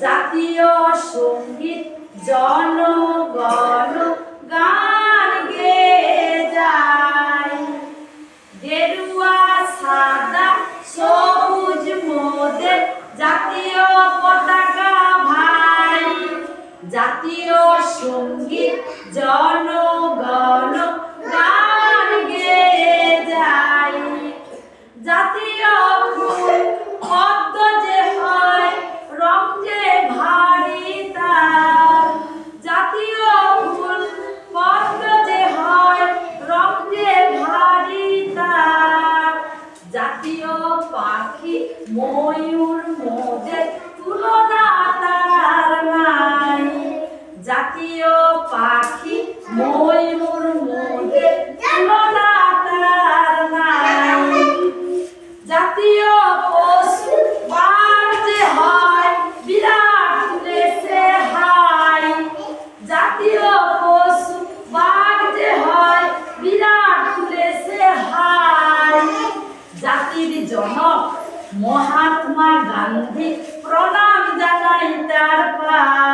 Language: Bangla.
জাতীয় সংগীত জনগণ গান গে যায়। গেরুয়া, সাদা, সবুজ মোদের জাতীয় পতাকা ভাই। জাতীয় সংগীত জনগণ ময়ূর মধ্যে তুলনা তার নাই। জাতীয় পাখি ময়ূর মধ্যে তুলনা তার নাই। জাতীয় পশু বার হয়, বিরাট দেশে হাই। জাতীয় পশু বার হয়, বিরাট দেশে হাই। জাতির জনক মহাত্মা গান্ধী প্রণাম জানাই তার পায়।